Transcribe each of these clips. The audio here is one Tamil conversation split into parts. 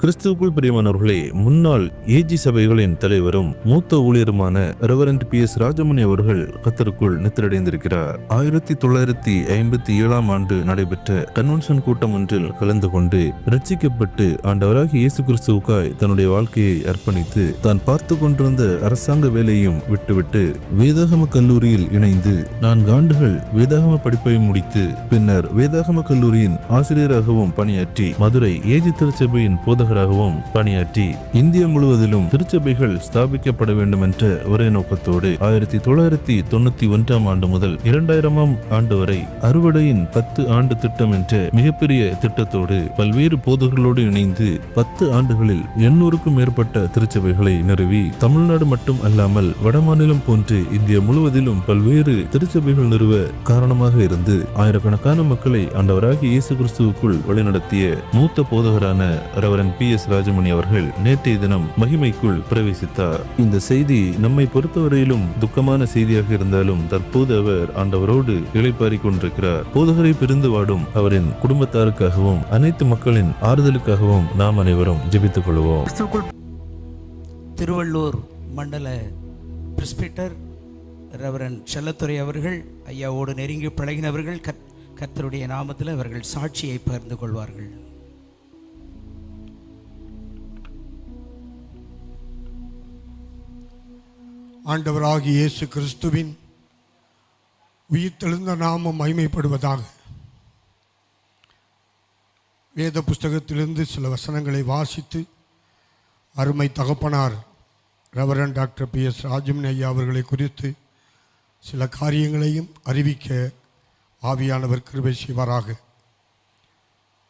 கிறிஸ்துவுக்குள் பிரியமானவர்களே முன்னாள் ஏஜி சபைகளின் தலைவரும் மூத்த ஊழியருமான ரெவரண்ட் பி எஸ் ராஜமணி அவர்கள் கத்தருக்குள் நித்திரடைந்திருக்கிறார். ஆயிரத்தி தொள்ளாயிரத்தி ஐம்பத்தி ஏழாம் ஆண்டு நடைபெற்ற கன்வென்ஷன் கூட்டம் ஒன்றில் கலந்து கொண்டு ரட்சிக்கப்பட்டு ஆண்டவராகி இயேசு கிறிஸ்துவுக்காய் தன்னுடைய வாழ்க்கையை அர்ப்பணித்து தான் பார்த்து கொண்டிருந்த அரசாங்க வேலையும் விட்டுவிட்டு வேதாகம கல்லூரியில் இணைந்து நான்கு ஆண்டுகள் வேதாகம படிப்பை முடித்து பின்னர் வேதாகம கல்லூரியின் ஆசிரியராகவும் பணியாற்றி மதுரை ஏஜி திருச்சபையின் போதகராகவும் பணியாற்றி இந்தியா முழுவதிலும் திருச்சபைகள் ஸ்தாபிக்கப்பட வேண்டும் என்ற ஒரே நோக்கத்தோடு ஆயிரத்தி தொள்ளாயிரத்தி தொண்ணூத்தி ஒன்றாம் ஆண்டு முதல் இரண்டாயிரமாம் ஆண்டு வரை அறுவடையின் பத்து ஆண்டு திட்டம் என்ற மிகப்பெரிய திட்டத்தோடு பல்வேறு போதகர்களோடு இணைந்து பத்து ஆண்டுகளில் எண்ணூறுக்கும் மேற்பட்ட திருச்சபைகளை நிறுவி தமிழ்நாடு மட்டும் அல்லாமல் வடமாநிலம் போன்று இந்தியா முழுவதிலும் பல்வேறு திருச்சபைகள் நிறுவ காரணமாக இருந்து ஆயிரக்கணக்கான மக்களை ஆண்டவராகி இயேசு கிறிஸ்துவுக்குள் வழிநடத்திய மூத்த போதகரான ரெவரன் பி எஸ் ராஜமணி அவர்கள் நேற்றைய தினம் மகிமைக்குள் பிரவேசித்தார். இந்த செய்தி நம்மை பொறுத்தவரையிலும் துக்கமான செய்தியாக இருந்தாலும் தற்போது அவர் ஆண்டவரோடு இளைப்பாறிக் கொண்டிருக்கிறார். போதகரை பிரிந்து வாடும் அவரின் குடும்பத்தாருக்காகவும் அனைத்து மக்களின் ஆறுதலுக்காகவும் நாம் அனைவரும் ஜெபித்துக் கொள்வோம். திருவள்ளூர் மண்டல பிரிஸ்பிட்டர் ரெவரன் செல்லத்துறை அவர்கள் ஐயாவோடு நெருங்கி பழகினவர்கள் கத் கர்த்தருடைய நாமத்தில் அவர்கள் சாட்சியை பகிர்ந்து கொள்வார்கள். ஆண்டவராகி இயேசு கிறிஸ்துவின் உயிர்த்தெழுந்த நாமம் மகிமைப்படுவதாக. வேத புஸ்தகத்திலிருந்து சில வசனங்களை வாசித்து அருமை தகப்பனார் Reverend doctor P S Rajamani ஐயா அவர்களை குறித்து சில காரியங்களையும் அறிவிக்க ஆவியானவர் கிருபை செய்வாராக.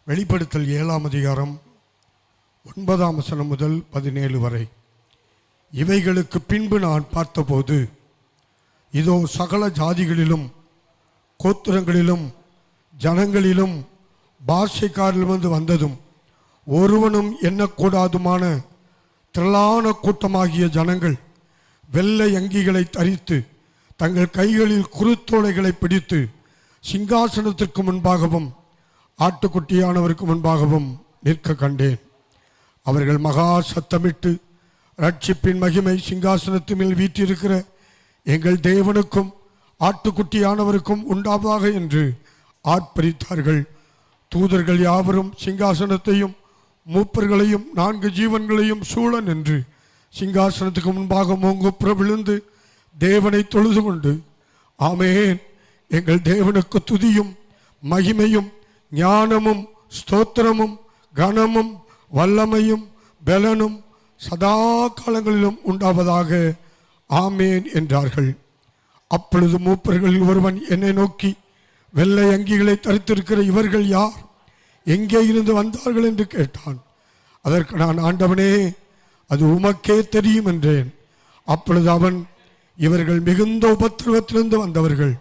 வெளிப்படுத்தல் ஏழாம் அதிகாரம் ஒன்பதாம் வசனம் முதல் பதினேழு வரை. இவைகளுக்கு பின்பு நான் பார்த்தபோது இதோ சகல ஜாதிகளிலும் கோத்திரங்களிலும் ஜனங்களிலும் பாஷைக்காரிலிருந்து வந்ததும் ஒருவனும் எண்ணக்கூடாதுமான திரளான கூட்டமாகிய ஜனங்கள் வெள்ளை அங்கிகளை தரித்து தங்கள் கைகளில் குருத்தோலைகளை பிடித்து சிங்காசனத்திற்கு முன்பாகவும் ஆட்டுக்குட்டியானவருக்கு முன்பாகவும் நிற்க கண்டேன். அவர்கள் மகா சத்தமிட்டு ரட்சிப்பின் மகிமை சிங்காசனத்து மேல் வீற்றிருக்கிற எங்கள் தேவனுக்கும் ஆட்டுக்குட்டியானவருக்கும் உண்டாவதாக என்று ஆர்ப்பரித்தார்கள். தூதர்கள் யாவரும் சிங்காசனத்தையும் மூப்பர்களையும் நான்கு ஜீவன்களையும் சூழ நின்று சிங்காசனத்துக்கு முன்பாக மூங்குப்புற விழுந்து தேவனை தொழுது கொண்டு ஆமேன். எங்கள் தேவனுக்கு துதியும் மகிமையும் ஞானமும் ஸ்தோத்திரமும் கனமும் வல்லமையும் பலனும் சதா காலங்களிலும் உண்டாவதாக. ஆமேன் என்றார்கள். அப்பொழுது மூப்பர்களில் ஒருவன் என்னை நோக்கி வெள்ளை அங்கிகளை தரித்திருக்கிற இவர்கள் யார்? எங்கே இருந்து வந்தார்கள்? என்று கேட்டான். அதற்கு நான் ஆண்டவனே அது உமக்கே தெரியும் என்றேன். அப்பொழுது அவன் இவர்கள் மிகுந்த உபத்திரவத்திலிருந்து வந்தவர்கள்.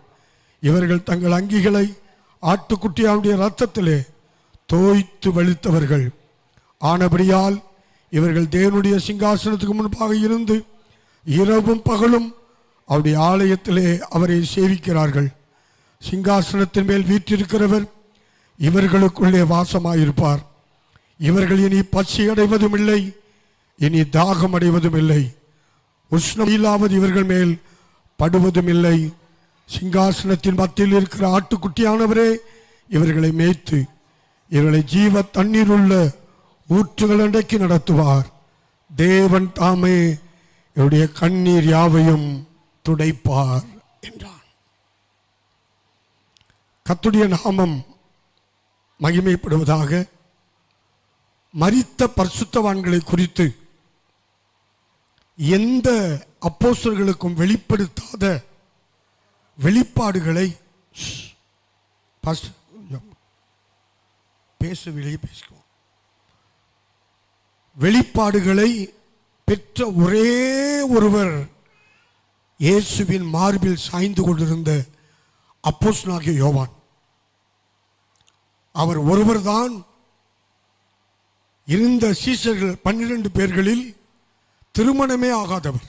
இவர்கள் தங்கள் அங்கிகளை ஆட்டுக்குட்டியாவுடைய ரத்தத்திலே தோய்த்து வலித்தவர்கள் ஆனபடியால் இவர்கள் தேவனுடைய சிங்காசனத்துக்கு முன்பாக இருந்து இரவும் பகலும் அவருடைய ஆலயத்திலே அவரை சேவிக்கிறார்கள். சிங்காசனத்தின் மேல் வீற்றிருக்கிறவர் இவர்களுக்குள்ளே வாசமாயிருப்பார். இவர்கள் இனி பசி அடைவதும் இல்லை இனி தாகம் அடைவதும் இல்லை உஷ்ணம் இல்லாவது இவர்கள் மேல் படுவதும் இல்லை சிங்காசனத்தின் மத்தியில் இருக்கிற ஆட்டுக்குட்டியானவரே இவர்களை மேய்த்து இவர்களை ஜீவ தண்ணீர் உள்ள ஊற்றுகள் அண்டைக்கு நடத்துவார். தேவன் தாமே என்னுடைய கண்ணீர் யாவையும் துடைப்பார் என்றான். கத்துடைய நாமம் மகிமைப்படுவதாக மறித்த பரிசுத்தவான்களை குறித்து எந்த அப்போசர்களுக்கும் வெளிப்படுத்தாத வெளிப்பாடுகளை ஷ், கொஞ்சம் வெளியே வெளிப்பாடுகளை பெற்ற ஒரே ஒருவர் இயேசுவின் மார்பில் சாய்ந்து கொண்டிருந்த அப்போஸ்தலனாகிய யோவான். அவர் ஒருவர்தான் இருந்த சீசர்கள் பன்னிரண்டு பேர்களில் திருமணமே ஆகாதவர்.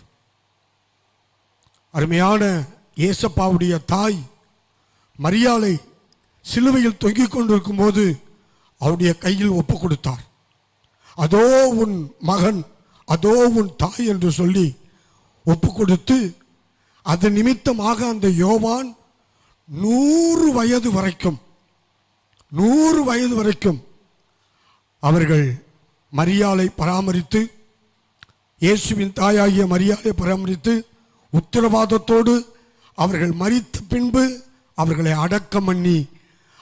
அருமையான இயேசப்பாவுடைய தாய் மரியாளை சிலுவையில் தொங்கிக் கொண்டிருக்கும் போது அவருடைய கையில் ஒப்பு கொடுத்தார். அதோ உன் மகன் அதோ உன் தாய் என்று சொல்லி ஒப்பு கொடுத்து அது நிமித்தமாக அந்த யோவான் நூறு வயது வரைக்கும் நூறு வயது வரைக்கும் அவர்கள் மரியாளை பராமரித்து இயேசுவின் தாயாகிய மரியாதை பராமரித்து உத்தரவாதத்தோடு அவர்கள் மறித்த பின்பு அவர்களை அடக்கம் பண்ணி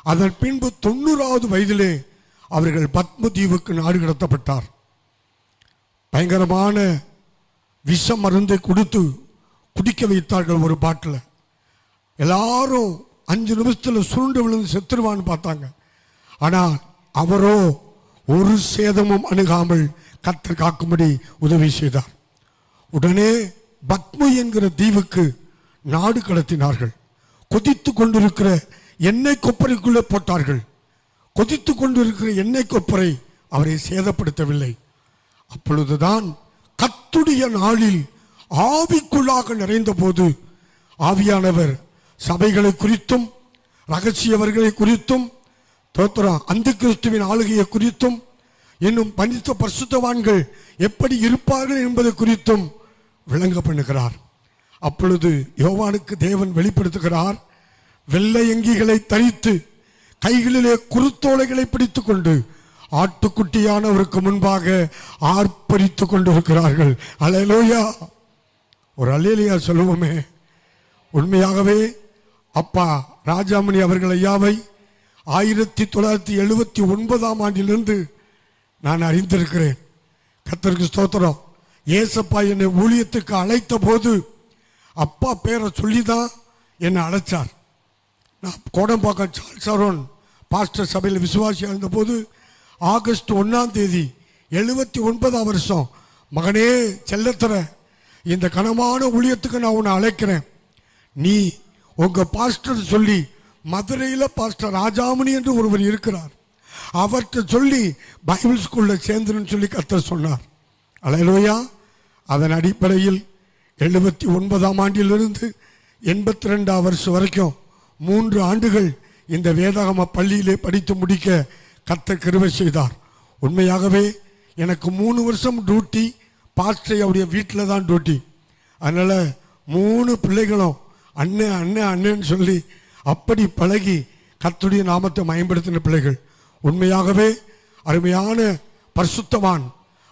அதன் பின்பு தொண்ணூறாவது வயதிலே அவர்கள் பத்ம தீவுக்கு நாடு கடத்தப்பட்டார். பயங்கரமான விஷ மருந்தை கொடுத்து குடிக்க வைத்தார்கள் ஒரு பாட்டில். எல்லாரும் அஞ்சு நிமிஷத்தில் சுருண்டு விழுந்து செத்துருவான்னு பார்த்தாங்க. ஆனால் அவரோ ஒரு சேதமும் அணுகாமல் கத்தர் காக்கும்படி உதவி செய்தார். உடனே பத்மு என்கிற தீவுக்கு நாடு கடத்தினார்கள். கொதித்து கொண்டிருக்கிற எண்ணெய் கொப்பரைக்குள்ளே போட்டார்கள். கொதித்து கொண்டிருக்கிற எண்ணெய் கொப்பரை அவரை சேதப்படுத்தவில்லை. அப்பொழுதுதான் கத்துடைய நாளில் ஆவிக்குள்ளாக நிறைந்த போது ஆவியானவர் சபைகளை குறித்தும் ரகசியவர்களை குறித்தும் தோத்திரம் அந்த கிறிஸ்துவின் ஆளுகையை குறித்தும் இன்னும் பனித்த பரிசுத்தவான்கள் எப்படி இருப்பார்கள் என்பது குறித்தும் விளங்க பண்ணுகிறார். அப்பொழுது யோவானுக்கு தேவன் வெளிப்படுத்துகிறார் வெள்ளை எங்கிகளை தரித்து கைகளிலே குருத்தோலைகளை பிடித்துக் கொண்டு ஆட்டுக்குட்டியானவருக்கு முன்பாக ஆர்ப்பரித்து கொண்டிருக்கிறார்கள். அலையலோயா! ஒரு அலையலையா சொல்லுவோமே. உண்மையாகவே அப்பா ராஜாமணி அவர்கள் ஐயாவை ஆயிரத்தி தொள்ளாயிரத்தி எழுபத்தி ஒன்பதாம் ஆண்டிலிருந்து நான் அறிந்திருக்கிறேன். கத்தருக்கு ஸ்தோத்திரம். ஏசப்பா என்னை ஊழியத்துக்கு அழைத்த போது அப்பா பேரை சொல்லி தான் என்னை அழைச்சார். நான் கோடம்பாக்கம் சார்ஸ் அரோன் பாஸ்டர் சபையில் விசுவாசியாக இருந்தபோது ஆகஸ்ட் ஒன்றாம் தேதி எழுபத்தி ஒன்பதாம் வருஷம். மகனே செல்லத்தர இந்த கனமான ஊழியத்துக்கு நான் உன்னை அழைக்கிறேன். நீ உங்கள் பாஸ்டர் சொல்லி மதுரையில் பாஸ்டர் ராஜாமணி என்று ஒருவர் இருக்கிறார். அவர்கிட்ட சொல்லி பைபிள் ஸ்கூலில் சேர்ந்துருன்னு சொல்லி கத்தர் சொன்னார். அலையிலோயா. அதன் அடிப்படையில் எழுபத்தி ஒன்பதாம் ஆண்டிலிருந்து எண்பத்தி ரெண்டாம் வருஷம் வரைக்கும் மூன்று ஆண்டுகள் இந்த வேதாகம பள்ளியிலே படித்து முடிக்க கத்த கிருபை செய்தார். உண்மையாகவே எனக்கு மூணு வருஷம் டியூட்டி பாஸ்டர் அவருடைய வீட்டில் தான் டியூட்டி அதனால் மூணு பிள்ளைகளும் அண்ணன் அண்ணன் அண்ணன்னு சொல்லி அப்படி பழகி கத்துடைய நாமத்தை மயன்படுத்தின பிள்ளைகள். உண்மையாகவே அருமையான பரிசுத்தவான்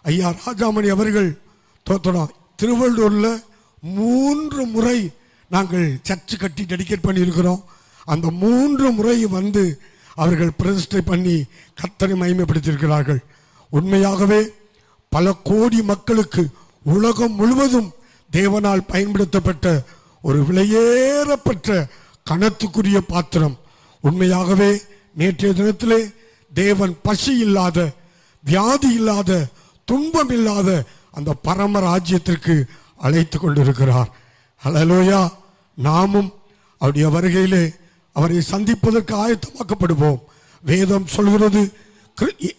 ஐயா ராஜாமணி அவர்கள் தோத்தனம் திருவள்ளூரில் மூன்று முறை நாங்கள் சர்ச்சு கட்டி டெடிகேட் பண்ணியிருக்கிறோம். அந்த மூன்று முறை வந்து அவர்கள் பிரதிஷ்டை பண்ணி கத்தனை மகிமைப்படுத்தியிருக்கிறார்கள். உண்மையாகவே பல கோடி மக்களுக்கு உலகம் முழுவதும் தேவனால் பயன்படுத்தப்பட்ட ஒரு விலையேறப்பட்ட கணத்துக்குரிய பாத்திரம். உண்மையாகவே நேற்றைய தினத்திலே தேவன் பசி இல்லாத வியாதி இல்லாத துன்பம் இல்லாத அந்த பரம ராஜ்யத்திற்கு அழைத்து கொண்டிருக்கிறார். ஹalleluya. நாமும் அவருடைய வருகையிலே அவரை சந்திப்பதற்கு ஆயத்தமாக்கப்படுவோம். வேதம் சொல்கிறது கிரு-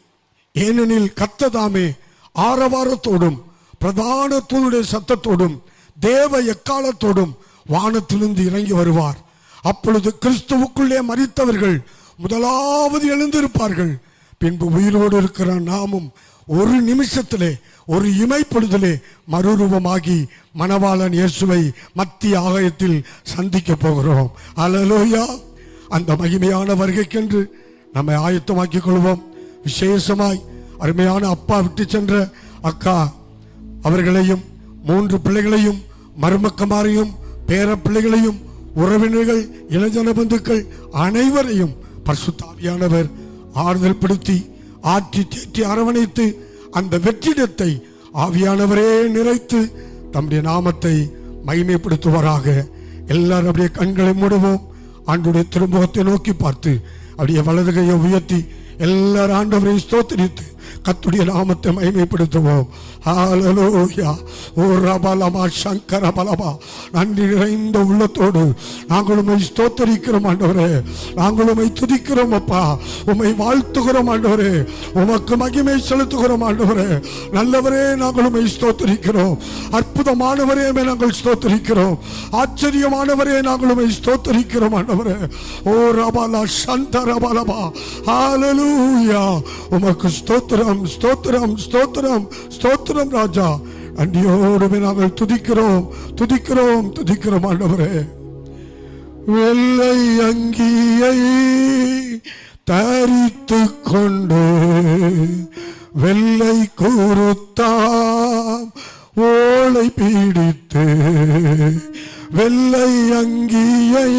ஏனெனில் கத்ததாமே ஆரவாரத்தோடும் பிரதான தூணுடைய சத்தத்தோடும் தேவ எக்காலத்தோடும் வானத்திலிருந்து இறங்கி வருவார். அப்பொழுது கிறிஸ்துவுக்குள்ளே மறித்தவர்கள் முதலாவது எழுந்திருப்பார்கள். பின்பு உயிரோடு இருக்கிற நாமும் ஒரு நிமிஷத்திலே ஒரு இமைப்பொழுதிலே மறுரூபமாகி மணவாளன் இயேசுவை மத்திய ஆகாயத்தில் சந்திக்க போகிறோம். அலலோயா. அந்த மகிமையான வருகைக்கென்று நம்மை ஆயத்தமாக்கிக் கொள்வோம். விசேஷமாய் அருமையான அப்பா விட்டு சென்ற அக்கா அவர்களையும் மூன்று பிள்ளைகளையும் மருமக்கமாரையும் பேர பிள்ளைகளையும் உறவினர்கள் இளஜன பந்துக்கள் அனைவரையும் பரிசுத்தாவியானவர் ஆறுதல் படுத்தி ஆற்றி தேற்றி அரவணைத்து அந்த வெற்றிடத்தை ஆவியானவரே நிறைத்து தம்முடைய நாமத்தை மகிமைப்படுத்துவாராக. எல்லாரும் அப்படியே கண்களை மூடுவோம். ஆண்டுடைய திருமுகத்தை நோக்கி பார்த்து அப்படியே வலது கையை உயர்த்தி எல்லாரும் ஆண்டவரையும் ஸ்தோத்தரித்து கத்துடைய நாமத்தை மகிமைப்படுத்துவோம். ஹalleluya ஓ ரபலமா சங்கர பலமா. நன்றி நிறைந்த உள்ளத்தோடு நாங்கள் உண்மை ஸ்தோத்தரிக்கிறோம் ஆண்டவரே. நாங்கள் உண்மை துதிக்கிறோம் அப்பா. உண்மை வாழ்த்துகிறோம் ஆண்டவரே. உமக்கு மகிமை செலுத்துகிறோம் ஆண்டவரே. நல்லவரே நாங்கள் உண்மை ஸ்தோத்தரிக்கிறோம். அற்புதமானவரே நாங்கள் ஸ்தோத்தரிக்கிறோம். ஆச்சரியமானவரே நாங்கள் உண்மை ஸ்தோத்தரிக்கிறோம் ஆண்டவரே. ஓ ரபாலா சந்த ரபலபா ஹalleluya உமக்கு ஸ்தோத்திரம். ஸ்தோத்திரம் ஸ்தோத்திரம் ஸ்தோத்திரம் ஸ்தோத்திரம் ராஜா. அன்றியோடுமே நாங்கள் துதிக்கிறோம் துதிக்கிறோம் துதிக்கிறோம் ஆண்டவரே. வெள்ளை அங்கியை தரித்து கொண்டு வெள்ளை கூறுத்தாம் ஓலை பீடித்து வெள்ளை அங்கியை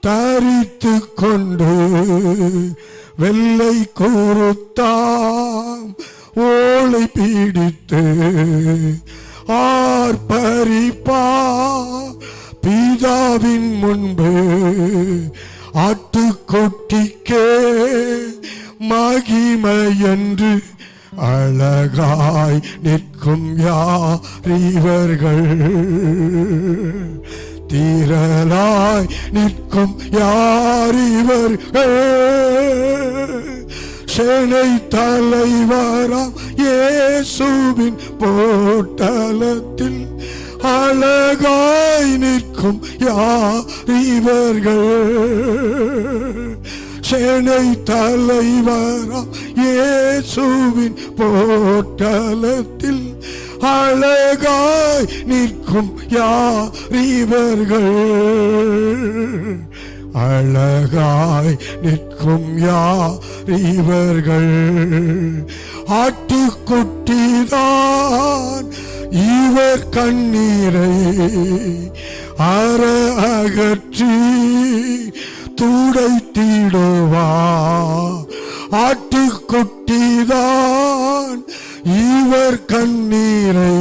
தரித்து கொண்டு வெள்ளை கூறுத்தாம் ஓலை பீடித்து ஆர்ப்பரிப்பா பீதாவின் முன்பு ஆட்டுக்குட்டிக்கே மகிமை என்று அழகாய் நிற்கும் யார் இவர்கள்? தீரலாய் நிற்கும் யார் இவர்கள் சேனை தலைவராம் இயேசுவின் போட்டலத்தில் அழகாய் நிற்கும் யார் இவர்கள்? சேனை தலைவராம் இயேசுவின் போட்டலத்தில் அழகாய் நிற்கும் யார் இவர்கள்? அழகாய் நிற்கும் யார் இவர்கள்? ஆட்டுக்குட்டிதான் இவர் கண்ணீரை அற அகற்றி தூடை தீடுவா ஆட்டுக்குட்டிதான் இவர் கண்ணீரை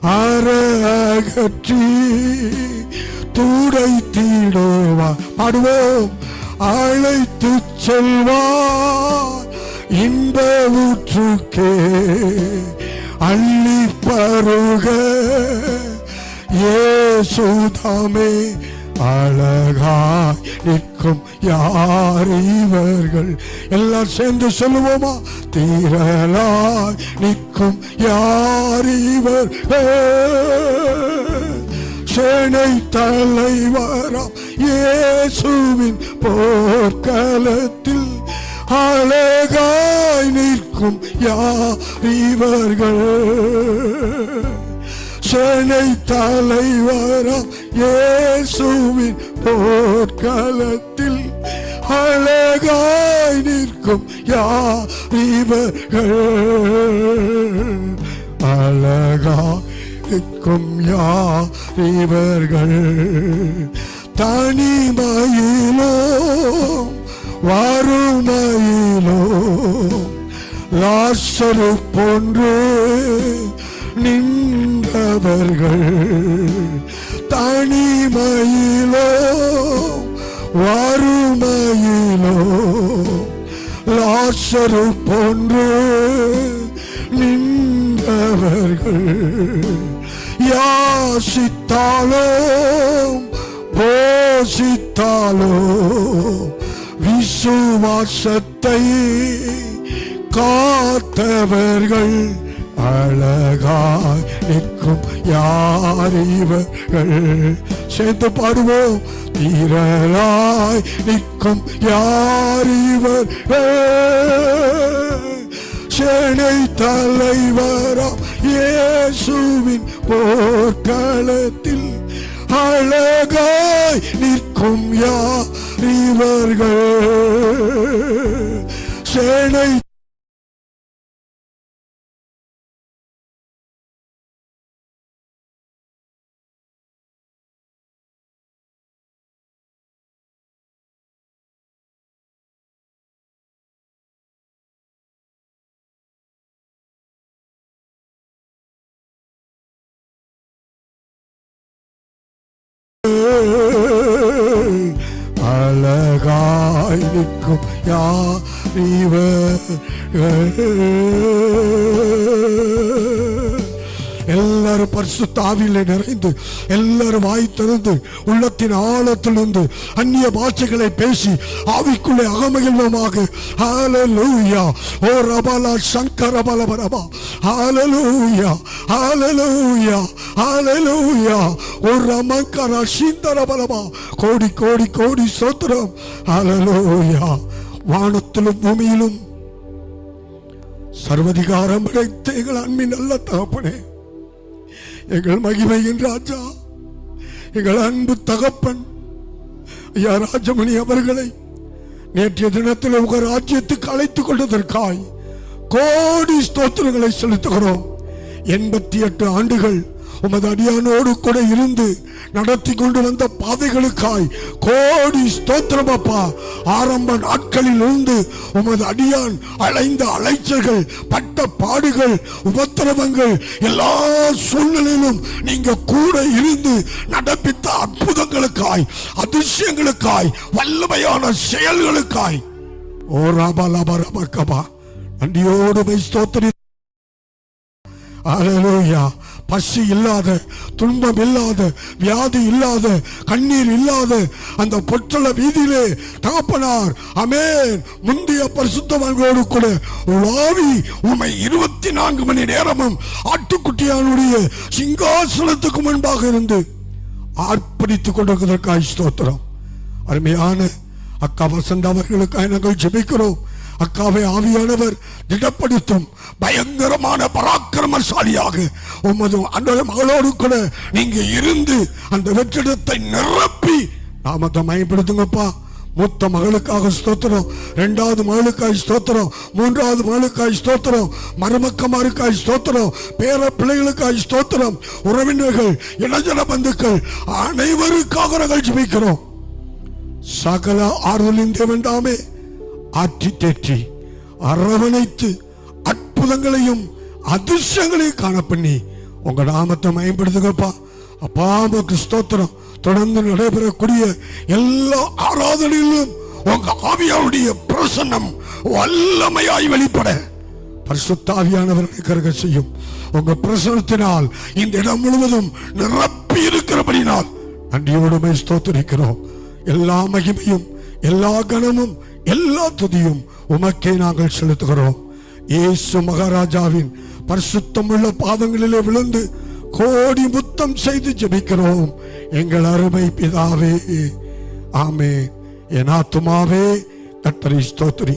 அற அகற்றி தீடுவா பாடுவோம். அழைத்து செல்வார் இன்ப ஊற்றுக்கே அள்ளி பருக. ஏசுதாமே அழகாய் இருக்கும். யார் இவர்கள்? எல்லாம் சேர்ந்து சொல்லுவோமா? தீரலாய் நிற்கும். யார் இவர் சேனை தலைவராம் இயேசுவின் போர்க்களத்தில் அழகாய் நிற்கும். யார் இவர்கள்? சேனை தலைவரா இயேசுவின் போர்க்களத்தில் அழகாய் நிற்கும் யார் இவர்கள்? அழகா நிற்கும் யார் இவர்கள்? தனிமையிலோ வறுமையிலோ லாசரு போன்று நின் நின்றவர்கள் தனிமையிலோ வறுமையிலோ லாசரு போன்று நின்றவர்கள் யாசித்தாலோ போஷித்தாலும் விசுவாசத்தை காத்தவர்கள் அழகா நிற்கும் யார் இவர்கள்? சேர்ந்து பாடுவோம் தீரலாய் நிற்கும் யார் இவர்கள்? சேனை தலைவராம் இயேசுவின் போர்க்களத்தில் அழகாய் நிற்கும் யார் இவர்கள்? சேனை பரிசுத்தாவிலே நிறைந்து எல்லாரும் வாய் திறந்து உள்ளத்தின் ஆழத்திலிருந்து அந்நிய பாஷைகளை பேசி ஆவிக்குள்ளே அகமகிழ்வமாக. ஹalleluya. ஓ ரபலா சங்கர பலபரபா. ஹalleluya ஹalleluya ஹalleluya. ஓ ரமங்கர சிந்தர பலபா. கோடி கோடி கோடி சோத்திரம். ஹalleluya. வானத்திலும் பூமியிலும் சர்வதிகாரம் படைத்த எங்கள் அன்பின் நல்ல தகப்பனே. எங்கள் மகிமையின் ராஜா எங்கள் அன்பு தகப்பன் ஐயா ராஜமணி அவர்களை நேற்றைய தினத்தில் உங்க ராஜ்யத்துக்கு அழைத்துக் கொண்டதற்காய் கோடி ஸ்தோத்திரங்களை செலுத்துகிறோம். எண்பத்தி எட்டு ஆண்டுகள் உமது அடியானோடு கூட இருந்து நடத்தி கொண்டு வந்த பாதைகளுக்காய் கோடி ஸ்தோத்திரம் அப்பா. ஆரம்ப நாட்களில் இருந்து உமது அடியான் அலைந்த அலைச்சல்கள் பட்ட பாடுகள் உபத்திரவங்கள் எல்லா சூழ்நிலையிலும் நீங்க கூட இருந்து நடப்பித்த அற்புதங்களுக்காய் அதிசயங்களுக்காய் வல்லமையான செயல்களுக்காய். ஓ ராபா லாபா ராபா கபா. நன்றியோடு ஸ்தோத்திரி அல்லேலூயா பசி இல்லாத துன்பம் இல்லாத வியாதி இல்லாத கண்ணீர் இல்லாத அந்த பொற்றல வீதியிலே தகப்பனார் அமேன். முந்தைய பரிசுத்தவான்களோடு கூட உலாவி உமை இருபத்தி நான்கு மணி நேரமும் ஆட்டுக்குட்டியானுடைய சிங்காசனத்துக்கு முன்பாக இருந்து ஆர்ப்பணித்துக் கொண்டிருக்கிறதற்காக ஸ்தோத்திரம். அருமையான அக்கா வசந்த அவர்களுக்காக நாங்கள் ஜெபிக்கிறோம். அக்காவை ஆவியானவர் திடப்படுத்தும் பயங்கரமான பராக்கிரமசாலியாக உமது அன்றைய மகளோடு கூட நீங்க இருந்து அந்த வெற்றிடத்தை நிரப்பி நாமத்தை மயப்படுத்துங்கப்பா. மூத்த மகளுக்காக ஸ்தோத்திரம் ரெண்டாவது மகளுக்காய் ஸ்தோத்திரம் மூன்றாவது மகளுக்காய் ஸ்தோத்திரம் மருமக்கமாருக்காய் ஸ்தோத்திரம் பேர பிள்ளைகளுக்காய் ஸ்தோத்திரம் உறவினர்கள் இளஜன பந்துக்கள் அனைவருக்காக நாங்கள் ஜெபிக்கிறோம். சகல ஆறுதலின் தேவன் தாமே. ஆற்றி தேற்றி அரவணைத்து அற்புதங்களையும் அதிர்ஷ்டங்களையும் காண பண்ணி உங்க நாமத்தை மயப்படுத்துங்கப்பா. அப்பா உமக்கு ஸ்தோத்திரம். தொடர்ந்து நடைபெறக்கூடிய எல்லா ஆராதனையிலும் உங்க ஆவியாவுடைய பிரசன்னம் வல்லமையாய் வெளிப்பட. பரிசுத்தாவியானவர்களை கருக செய்யும். உங்க பிரசனத்தினால் இந்த இடம் முழுவதும் நிரப்பி இருக்கிறபடினால் நன்றியோடுமை ஸ்தோத்திரிக்கிறோம். எல்லா மகிமையும் எல்லா கனமும் எல்லா துதியும் உமக்கே நாங்கள் செலுத்துகிறோம். இயேசு மகாராஜாவின் பரிசுத்தமுள்ள பாதங்களிலே விழுந்து கோடி முத்தம் செய்து ஜெபிக்கிறோம். எங்கள் அருமை பிதாவே ஆமே என் ஆத்துமாவே கத்தரை ஸ்தோத்திரி.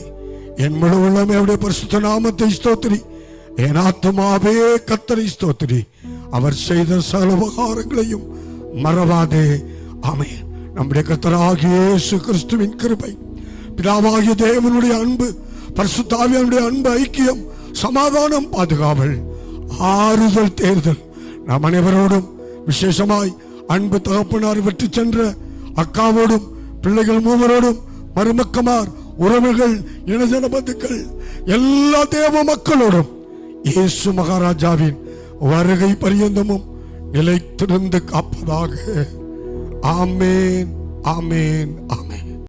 என் முழு உள்ளமே அவருடைய பரிசுத்த நாமத்தை ஸ்தோத்திரி. என் ஆத்துமாவே கத்தரை ஸ்தோத்திரி. அவர் செய்த சகல உபகாரங்களையும் மறவாதே. ஆமே நம்முடைய கத்தராகிய கிறிஸ்துவின் கிருபை. பிதாவாகிய தேவனுடைய அன்பு பரிசுத்தாவியனுடைய அன்பு ஐக்கியம் சமாதானம் பாதுகாவல் ஆறுதல் தேர்தல். நாம் அனைவரோடும் விசேஷமாய் அன்பு தகப்பனார் வெற்றி சென்ற அக்காவோடும் பிள்ளைகள் மூவரோடும் மருமக்கமார் உறவுகள் இனஜன பந்துக்கள் எல்லா தேவ மக்களோடும் இயேசு மகாராஜாவின் வருகை பரியந்தமும் நிலைத்திருந்து காப்பதாக. ஆமேன் ஆமேன் ஆமேன்.